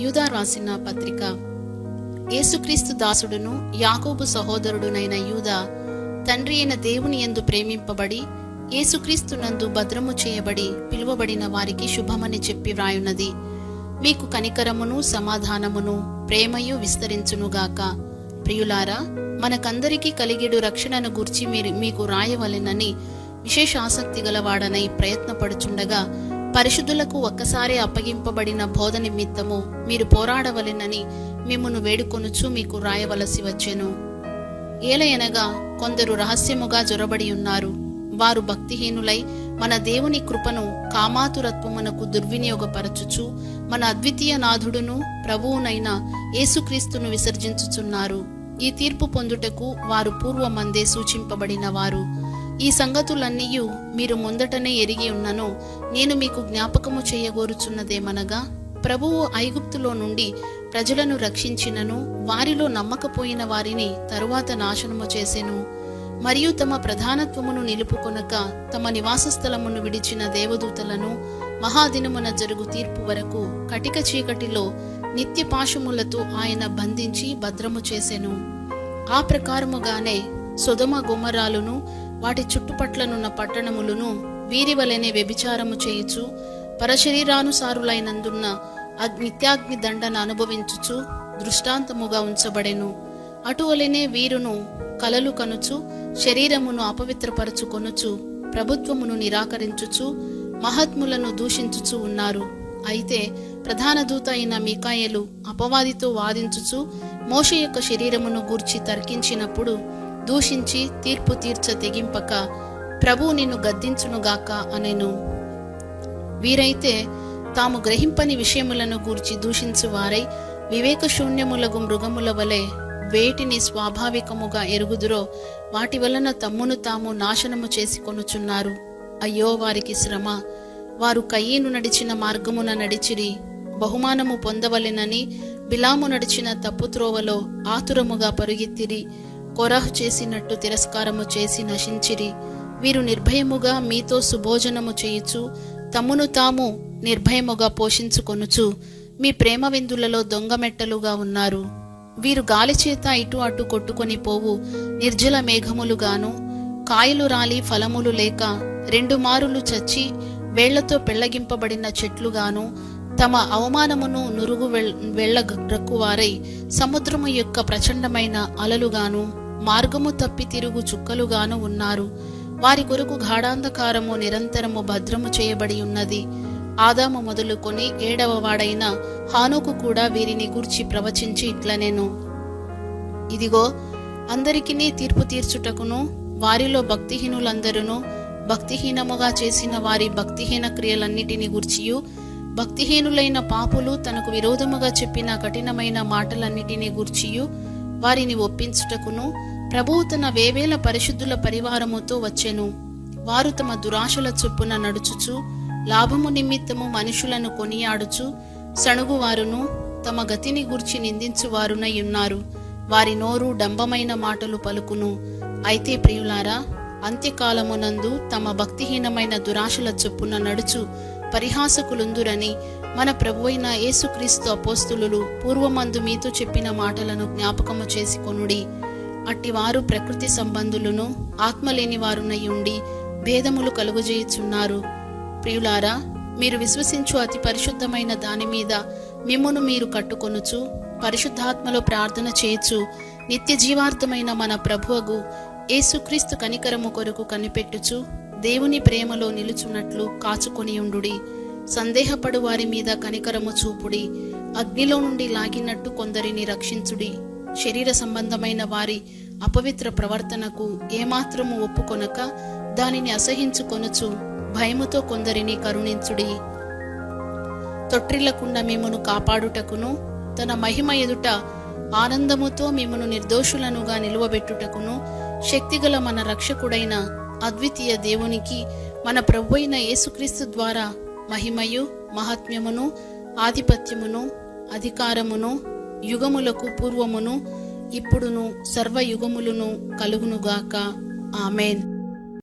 యూదా రాసిన పత్రిక. యేసుక్రీస్తు దాసుడును యాకోబు సహోదరుడునైన యూదా తండ్రి అయిన దేవుని ఎందు ప్రేమింపబడి యేసుక్రీస్తు నందు భద్రము చేయబడి పిలువబడిన వారికి శుభమని చెప్పి వ్రాయున్నది. మీకు కనికరమును సమాధానమును ప్రేమయు విస్తరించునుగాక. ప్రియులారా మనకందరికీ కలిగేడు రక్షణను గూర్చి మీరు మీకు రాయవలెనని విశేష ఆసక్తి గలవాడనై ప్రయత్నపడుచుండగా పరిశుద్ధులకు ఒక్కసారి అప్పగింపబడిన బోధ నిమిత్తము మీరు పోరాడవలెనని మిమ్మును వేడుకొనుచు మీకు రాయవలసి వచ్చెను. ఏలయనగా కొందరు రహస్యముగా జొరబడి ఉన్నారు. వారు భక్తిహీనులై మన దేవుని కృపను కామాతురత్వమునకు దుర్వినియోగపరచుచు మన అద్వితీయ నాథుడును ప్రభువునైన యేసుక్రీస్తును విసర్జించుచున్నారు. ఈ తీర్పు పొందుటకు వారు పూర్వమందే సూచింపబడిన వారు. ఈ సంగతులన్నీయు మీరు ముందటనే ఎరిగి ఉన్నను. నేను మీకు జ్ఞాపకము చేయగోరుచున్నదేమనగా ప్రభువు ఐగుప్తులో నుండి ప్రజలను రక్షించినను వారిలో నమ్మకపోయిన వారిని తరువాత నాశనము చేసెను. మరియు తమ ప్రధానత్వమును నిలుపుకొనక తమ నివాస స్థలమును విడిచిన దేవదూతలను మహాదినమున జరుగు తీర్పు వరకు కటిక చీకటిలో నిత్య పాశములతో ఆయన బంధించి భద్రము చేసెను. ఆ ప్రకారముగానే సుధమ గుమరాలును వాటి చుట్టుపట్లనున్న పట్టణములను వీరి వలెనే వ్యభిచారము చేయుచు పరశరీరానుసారులైనందున్న నిత్యాగ్ని దండన అనుభవించుచు దృష్టాంతముగా ఉంచబడెను. అటువలనే వీరును కలలు కనుచు శరీరమును అపవిత్రపరచుకొనుచు ప్రభుత్వమును నిరాకరించుచు మహాత్ములను దూషించుచు ఉన్నారు. అయితే ప్రధాన దూత అయిన మికాయలు అపవాదితో వాదించుచు మోష యొక్క శరీరమును గూర్చి తర్కించినప్పుడు దూషించి తీర్పు తీర్చ తెగింపక ప్రభు నిన్ను గద్దించునుగాక అనెను. వీరైతే తాము గ్రహింపని విషయములను గూర్చి దూషించు వారై వివేకశూన్యములగు మృగముల వలె వేటిని స్వాభావికముగా ఎరుగుదురో వాటి వలన తమ్మును తాము నాశనము చేసి కొనుచున్నారు. అయ్యో వారికి శ్రమ! వారు కయ్యను నడిచిన మార్గమున నడిచిరి బహుమానము పొందవలెనని బిలాము నడిచిన తప్పుత్రోవలో ఆతురముగా పరుగెత్తిరి. కొరహు చేసినట్టు తిరస్కారము చేసి నశించిరి. వీరు నిర్భయముగా మీతో సుభోజనము చేయుచు తమ్మును తాము నిర్భయముగా పోషించుకొనుచు మీ ప్రేమ విందులలో దొంగమెట్టలుగా ఉన్నారు. వీరు గాలి చేత ఇటు అటు కొట్టుకొని పోవు నిర్జల మేఘములుగాను కాయలు రాలి ఫలములు లేక రెండు మారులు చచ్చి వేళ్ళతో పెళ్ళగింపబడిన చెట్లుగాను తమ అవమానమును నురుగు వెళ్ళగ్రక్కువారై సముద్రము యొక్క ప్రచండమైన అలలుగాను మార్గము తప్పి తిరుగు చుక్కలుగాను ఉన్నారు. వారి కొరకు గాఢాంధకారము నిరంతరము భద్రము చేయబడి ఉన్నది. ఆదాము మొదలుకొని ఏడవ వాడైన హానుకు కూడా వీరిని గూర్చి ప్రవచించి ఇట్లనేను. ఇదిగో అందరికినీ తీర్పు తీర్చుటకును వారిలో భక్తిహీనులందరూ భక్తిహీనముగా చేసిన వారి భక్తిహీన క్రియలన్నిటిని గూర్చియు భక్తిహీనులైన పాపులు తనకు విరోధముగా చెప్పిన కఠినమైన మాటలన్నిటిని గూర్చియు వారిని ఒప్పించుటకును ప్రభువు తన వేవేల పరిశుద్ధుల పరివారముతో వచ్చెను. వారు తమ దురాశల చొప్పున నడుచుచు లాభము నిమిత్తము మనుషులను కొనియాడుచు సణుగువారును తమ గతిని గూర్చి నిందించువారునై ఉన్నారు. వారి నోరు డంబమైన మాటలు పలుకును. అయితే ప్రియులారా అంత్యకాలమునందు తమ భక్తిహీనమైన దురాశల చొప్పున నడుచు పరిహాసకులుందురని మన ప్రభువైన యేసుక్రీస్తు అపోస్తులు పూర్వమందు మీతో చెప్పిన మాటలను జ్ఞాపకము చేసుకొనుడి. అట్టివారు ప్రకృతి సంబంధులను ఆత్మలేని వారునై ఉండి భేదములు కలుగజేయుచున్నారు. ప్రియులారా మీరు విశ్వసించు అతి పరిశుద్ధమైన దాని మీద మిమ్మును మీరు కట్టుకొనుచు పరిశుద్ధాత్మలో ప్రార్థన చేయొచ్చు నిత్య జీవార్థమైన మన ప్రభువగు యేసుక్రీస్తు కనికరము కొరకు కనిపెట్టుచు దేవుని ప్రేమలో నిలుచున్నట్లు కాచుకొని ఉండుడి. సందేహపడు వారి మీద కనికరము చూపుడి. అగ్నిలో నుండి లాగినట్టు కొందరిని రక్షించుడి. శరీర సంబంధమైన వారి అపవిత్ర ప్రవర్తనకు ఏమాత్రము ఒప్పుకొనక దానిని అసహించుకొనుచు భయముతో కొందరిని కరుణించుడి. తొట్టిల్లకుండా మిమ్మను కాపాడుటకును తన మహిమ ఎదుట ఆనందముతో మిమ్మను నిర్దోషులనుగా నిలువబెట్టుటకును శక్తిగల మన రక్షకుడైన అద్వితీయ దేవునికి మన ప్రభువైన యేసుక్రీస్తు ద్వారా మహిమయు మహాత్మ్యమును ఆధిపత్యమును అధికారమును యుగములకు పూర్వమును ఇప్పుడును సర్వయుగములను కలుగునుగాక. ఆమెన్.